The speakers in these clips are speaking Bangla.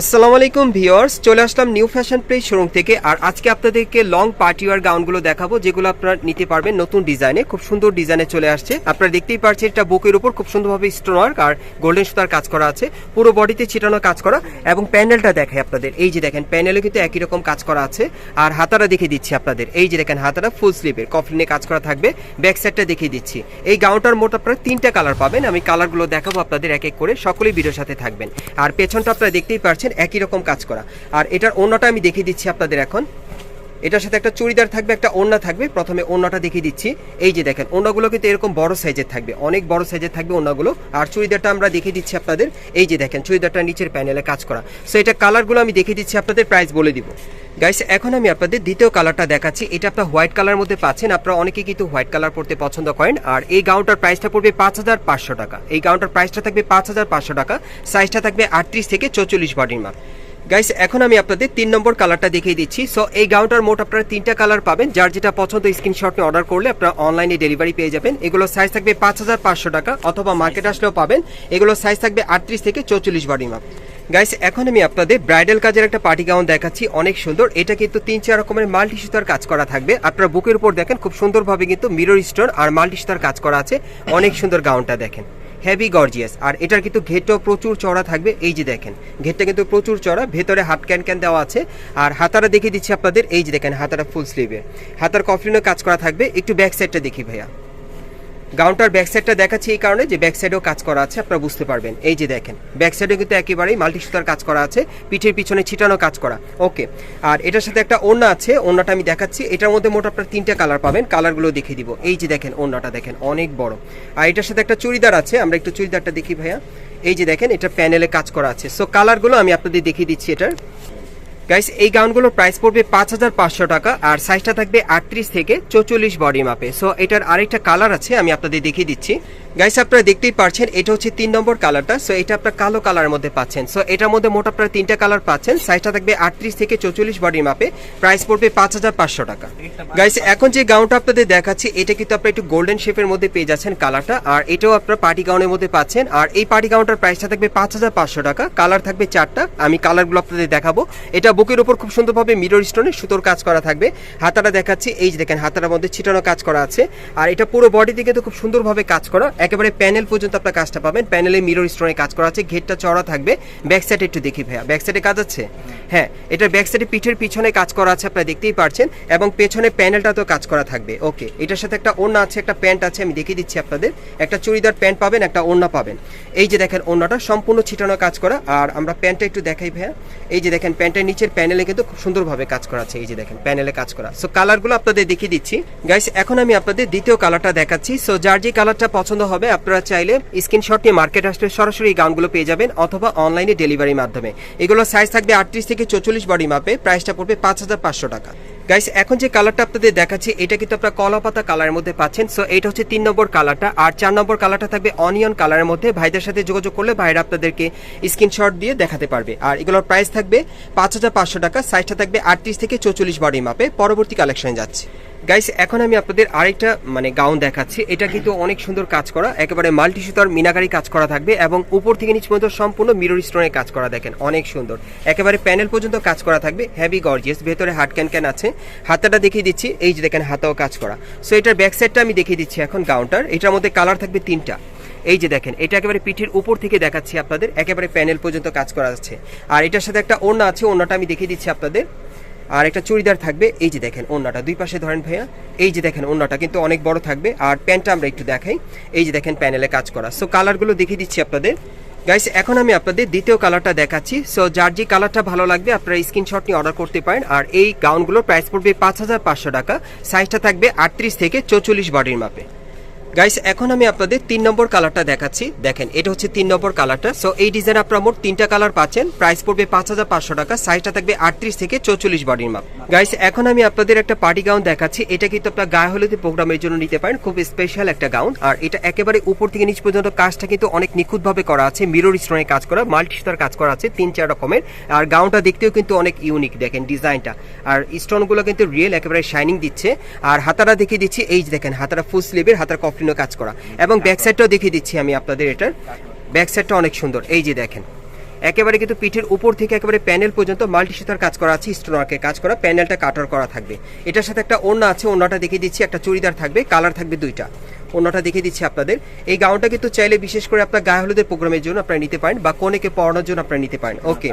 আসসালামু আলাইকুম ভিউয়ার্স, চলে আসলাম নিউ ফ্যাশন প্লেস শোরুম থেকে, আর আজকে আপনাদেরকে লং পার্টি ওয়ার গাউনগুলো দেখাবো, যেগুলো আপনারা নিতে পারবেন নতুন ডিজাইনে, খুব সুন্দর ডিজাইনে চলে আসছে। আপনারা দেখতেই পাচ্ছেন এটা বুকের উপর খুব সুন্দরভাবে স্টোন ওয়ার্ক আর গোল্ডেন সুতার কাজ করা আছে, পুরো বডিতে ছিটানো কাজ করা, এবং প্যানেলটা দেখায় আপনাদের, এই যে দেখেন প্যানেলে কিন্তু একই রকম কাজ করা আছে, আর হাতারা দেখিয়ে দিচ্ছি আপনাদের, এই যে দেখেন হাতারা ফুল স্লিভের কফলিনে কাজ করা থাকবে ব্যাক সাইডটা দেখিয়ে দিচ্ছি। এই গাউনটার মোট আপনারা তিনটা কালার পাবেন, আমি কালারগুলো দেখাবো আপনাদের এক এক করে, সকলেই ভিডিওর সাথে থাকবেন। আর পেছনটা আপনারা দেখতেই পাচ্ছেন একই রকম কাজ করা। আর এটার অন্যটা আমি দেখিয়ে দিচ্ছি আপনাদের এখন। এটার সাথে একটা চুড়িদার থাকবে, একটা ওড়না থাকবে। প্রথমে ওড়নাটা দেখিয়ে দিচ্ছি। এই যে দেখেন, ওড়নাগুলো কিন্তু এরকম বড় সাইজের থাকবে। অনেক বড় সাইজের থাকবে ওড়নাগুলো। আর চুড়িদারটা আমরা দেখিয়ে দিচ্ছি আপনাদের। এই যে দেখেন, চুড়িদারটা নিচের প্যানেলে কাজ করা। সো এটা কালারগুলো আমি দেখিয়ে দিচ্ছি আপনাদের প্রাইস বলে দিব। গাইস এখন আমি আপনাদের দ্বিতীয় কালারটা দেখাচ্ছি। এটা আপনার হোয়াইট কালার মধ্যে পাচ্ছেন। আপনারা অনেকে কিন্তু হোয়াইট কালার পড়তে পছন্দ করেন। আর এই গাউনটার প্রাইসটা পড়বে পাঁচ হাজার পাঁচশো টাকা। এই গাউনটার প্রাইসটা থাকবে পাঁচ হাজার পাঁচশো টাকা। সাইজটা থাকবে আটত্রিশ থেকে চৌচল্লিশ বডির মাপ। গাইস এখন আমি আপনাদের তিন নম্বর কালারটা দেখিয়ে দিচ্ছি। সো এই গাউনটার মোট আপনারা তিনটা কালার পাবেন। যার যেটা পছন্দ স্ক্রিনশট নিয়ে অর্ডার করলে আপনারা অনলাইনে ডেলিভারি পেয়ে যাবেন। এগুলো সাইজ থাকবে পাঁচ হাজার পাঁচশো টাকা অথবা মার্কেট আসলেও পাবেন। এগুলো সাইজ থাকবে আটত্রিশ থেকে চৌচল্লিশ বডি মাপ গাইস এখন আমি আপনাদের ব্রাইডাল কাজের একটা পার্টি গাউন দেখাচ্ছি। অনেক সুন্দর। এটা কিন্তু তিন চার রকমের মাল্টি সুতার কাজ করা থাকবে। আপনার বুকের উপর দেখেন, খুব সুন্দরভাবে কিন্তু মিরর স্টোন আর মাল্টি সুতার কাজ করা আছে। অনেক সুন্দর গাউনটা দেখেন। হেভি গর্জিয়াস আর এটার কিন্তু ঘেটও প্রচুর চড়া থাকবে। এই যে দেখেন ঘেটটা কিন্তু প্রচুর চড়া। ভেতরে হাফ ক্যান ক্যান দেওয়া আছে। আর হাতারা দেখিয়ে দিচ্ছি আপনাদের। এই যে দেখেন হাতারা ফুল স্লিভে হাতার কফলিনও কাজ করা থাকবে। একটু ব্যাক সাইডটা দেখি ভাইয়া। গাউনটার ব্যাক সাইডটা দেখাচ্ছি এই কারণে যে ব্যাক সাইডেও কাজ করা আছে, আপনারা বুঝতে পারবেন। এই যে দেখেন ব্যাক সাইডে কিন্তু একেবারেই মাল্টি সুতার কাজ করা আছে, পিঠের পিছনে ছিটানো কাজ করা। ওকে, আর এটার সাথে একটা ওড়না আছে, ওড়নাটা আমি দেখাচ্ছি। এটার মধ্যে মোট আপনার তিনটা কালার পাবেন কালারগুলো দেখিয়ে দিব। এই যে দেখেন, ওড়নাটা দেখেন, অনেক বড়। আর এটার সাথে একটা চুড়িদার আছে, আমরা একটু চুড়িদারটা দেখি ভাইয়া। এই যে দেখেন, এটা প্যানেলে কাজ করা আছে। সো কালারগুলো আমি আপনাদের দেখিয়ে দিচ্ছি এটার। গাইস এই গাউনগুলোর প্রাইস পড়বে পাঁচ হাজার পাঁচশো টাকা আর সাইজটা থাকবে আটত্রিশ থেকে চৌচল্লিশ বডি মাপে সো এটার আরেকটা কালার আছে, আমি আপনাদের দেখিয়ে দিচ্ছি। গাইস আপনারা দেখতেই পারছেন, এটা হচ্ছে তিন নম্বর কালারটা সো এটা আপনার কালো কালারের মধ্যে পাচ্ছেন। সো এটার মধ্যে মোট আপনারা তিনটা কালার পাচ্ছেন সাইজটা থাকবে আটত্রিশ থেকে চৌচল্লিশ বডি মাপে প্রাইস পড়বে পাঁচ হাজার পাঁচশো টাকা। গাইস এখন যে গাউনটা আপনাদের দেখাচ্ছি, এটা কিন্তু আপনার একটু গোল্ডেন শেপের মধ্যে পেয়ে যাচ্ছেন কালারটা আর এটাও আপনার পার্টি গাউনের মধ্যে পাচ্ছেন, আর এই পার্টি গাউনটার প্রাইসটা থাকবে পাঁচ হাজার পাঁচশো টাকা কালার থাকবে চারটা, আমি কালারগুলো আপনাদের দেখাবো। এটা বুকের উপর খুব সুন্দরভাবে মিরর স্টোনে সুতোর কাজ করা থাকবে। হাতাটা দেখাচ্ছি, এই যে দেখেন হাতার মধ্যে ছিটানো কাজ করা আছে, আর এটা পুরো বডি দিকে তো খুব সুন্দরভাবে কাজ করা একেবারে প্যানেল পর্যন্ত আপনার কাজটা পাবেন। প্যানেলে মিরর স্টোনে কাজ করা আছে, ঘেরটা চড়া থাকবে। ব্যাক সাইডে একটু দেখি ভাইয়া ব্যাক সাইডে কাজ আছে? হ্যাঁ এটা ব্যাক সাইডে পিঠের পিছনে কাজ করা আছে, আপনারা দেখতেই পারছেন। এবং পেছনে প্যানেলটা তো কাজ করা থাকবে। ওকে এটার সাথে একটা ওড়না আছে, একটা প্যান্ট আছে, আমি দেখিয়ে দিচ্ছি আপনাদের। একটা চুড়িদার প্যান্ট পাবেন, একটা ওড়না পাবেন। এই যে দেখেন ওড়নাটা, সম্পূর্ণ ছিটানো কাজ করা। আর আমরা প্যান্টটা একটু দেখাই ভাইয়া। এই যে দেখেন, প্যান্টের নিচের প্যানেলে কিন্তু খুব সুন্দরভাবে কাজ করা আছে। এই যে দেখেন, প্যানেলে কাজ করা। সো কালারগুলো আপনাদের দেখিয়ে দিচ্ছি। গাইস এখন আমি আপনাদের দ্বিতীয় কালারটা দেখাচ্ছি। সো যার যে কালারটা পছন্দ হবে। আপনারা চাইলে স্ক্রিনশট নিয়ে মার্কেট আসলে সরাসরি এই গাউনগুলো পেয়ে যাবেন অথবা অনলাইনে ডেলিভারির মাধ্যমে। এগুলোর সাইজ থাকবে আটত্রিশ থেকে চৌচল্লিশ বডি মাপে প্রাইসটা পড়বে পাঁচ হাজার পাঁচশো টাকা। গাইস এখন যে কালারটা আপনাদের দেখাচ্ছি, এটা কিন্তু আপনারা কলা পাতা কালারের মধ্যে পাচ্ছেন। সো এটা হচ্ছে তিন নম্বর কালারটা আর চার নম্বর কালারটা থাকবে অনিয়ন কালারের মধ্যে। ভাইদের সাথে যোগাযোগ করলে ভাইরা আপনাদেরকে স্ক্রিনশট দিয়ে দেখাতে পারবে। আর এগুলোর প্রাইস থাকবে পাঁচ হাজার পাঁচশো টাকা। সাইজটা থাকবে আটত্রিশ থেকে চৌচল্লিশ বডি মাপে পরবর্তী কালেকশনে যাচ্ছে। গাইস এখন আমি আপনাদের আরেকটা মানে গাউন দেখাচ্ছি। এটা কিন্তু অনেক সুন্দর কাজ করা। একেবারে মাল্টি সুতার মিনাকারি কাজ করা থাকবে এবং উপর থেকে নিচ পর্যন্ত সম্পূর্ণ মিরর স্টোনের কাজ করা, দেখেন, অনেক সুন্দর। একেবারে প্যানেল পর্যন্ত কাজ করা থাকবে। হেভি গর্জিয়াস ভেতরে হাট ক্যান ক্যান আছে। হাতাটা দেখিয়ে দিচ্ছি। এই যে দেখেন, হাতাও কাজ করা। সো এটার ব্যাক সাইডটা আমি দেখিয়ে দিচ্ছি এখন গাউনটার এটার মধ্যে কালার থাকবে তিনটা। এই যে দেখেন, এটা একেবারে পিঠের উপর থেকে দেখাচ্ছি আপনাদের। একেবারে প্যানেল পর্যন্ত কাজ করা আছে। আর এটার সাথে একটা ওড়না আছে। ওড়নাটা আমি দেখিয়ে দিচ্ছি আপনাদের। আর একটা চুড়িদার থাকবে, এই যে দেখেন ওন্নাটা দুই পাশে ধরেন ভাইয়া, এই যে দেখেন ওন্নাটা কিন্তু অনেক বড় থাকবে, আর প্যান্টটা আমরা একটু দেখাই, এই যে দেখেন প্যানেলে কাজ করা। সো কালারগুলো দেখিয়ে দিচ্ছি আপনাদের। গাইস এখন আমি আপনাদের দ্বিতীয় কালারটা দেখাচ্ছি। সো যার যে কালারটা ভালো লাগবে, আপনারা স্ক্রিনশট নিয়ে অর্ডার করতে পারেন, আর এই গাউনগুলোর প্রাইস পড়বে পাঁচ হাজার পাঁচশো টাকা। সাইজটা থাকবে আটত্রিশ থেকে চৌচল্লিশ বডির মাপে। গাইস এখন আমি আপনাদের তিন নম্বর কালারটা দেখাচ্ছি। দেখেন, এটা হচ্ছে তিন নম্বর কালারটা সো এই ডিজাইন আপনারা মোট তিনটা কালার পাচ্ছেন। প্রাইস পড়বে পাঁচ হাজার পাঁচশো টাকা। সাইজটা থাকবে আটত্রিশ থেকে চৌচল্লিশ বডির মাপ গাইস এখন আমি আপনাদের একটা পার্টি গাউন দেখাচ্ছি। এটা কিন্তু আপনার গায়ে হলুদের প্রোগ্রামের জন্য নিতে পারেন। খুব স্পেশাল একটা গাউন আর এটা একেবারে উপর থেকে নিচ পর্যন্ত কাজটা কিন্তু অনেক নিখুঁতভাবে করা আছে। মিরর স্টোনে কাজ করা মাল্টি স্টার কাজ করা আছে, তিন চার রকমের। আর গাউনটা দেখতেও কিন্তু অনেক ইউনিক দেখেন ডিজাইনটা আর স্টোনগুলো কিন্তু রিয়েল একেবারে শাইনিং দিচ্ছে। আর হাতারা দেখিয়ে দিচ্ছি। এই দেখেন হাতারা ফুল স্লিভের হাতার কফলিনও কাজ করা। এবং ব্যাক সাইডটাও দেখিয়ে দিচ্ছি আমি আপনাদের এটার। ব্যাক সাইডটা অনেক সুন্দর। এই যে দেখেন। একেবারে কিন্তু পিঠের উপর থেকে একেবারে প্যানেল পর্যন্ত মাল্টি সুতার কাজ করা আছে স্টোনওয়ার্কের কাজ করা, প্যানেলটা কাটার করা থাকবে। এটার সাথে একটা ওড়না আছে, ওড়নাটা দেখিয়ে দিচ্ছি, একটা চুড়িদার থাকবে কালার থাকবে দুইটা। অন্যটা দেখিয়ে দিচ্ছি আপনাদের। এই গাউনটা কিন্তু চাইলে বিশেষ করে আপনার গায়ে হলুদের প্রোগ্রামের জন্য আপনারা নিতে পারেন বা কোনেকে পড়ানোর জন্য আপনারা নিতে পারেন। ওকে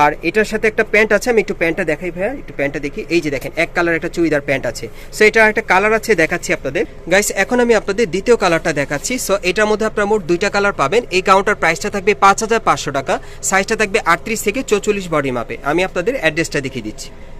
আর এটার সাথে একটা প্যান্ট আছে আমি একটু প্যান্টটা দেখাই ভাইয়া একটু প্যান্টটা দেখি। এই যে দেখেন এক কালার একটা চুড়িদার প্যান্ট আছে। সো এটা একটা কালার আছে দেখাচ্ছি আপনাদের। গাইস এখন আমি আপনাদের দ্বিতীয় কালারটা দেখাচ্ছি। সো এটার মধ্যে আপনারা মোট দুইটা কালার পাবেন। এই গাউনটার প্রাইসটা থাকবে পাঁচ হাজার পাঁচশো টাকা। সাইজটা থাকবে আটত্রিশ থেকে চৌচল্লিশ বডি মাপে আমি আপনাদের অ্যাড্রেসটা দেখিয়ে দিচ্ছি।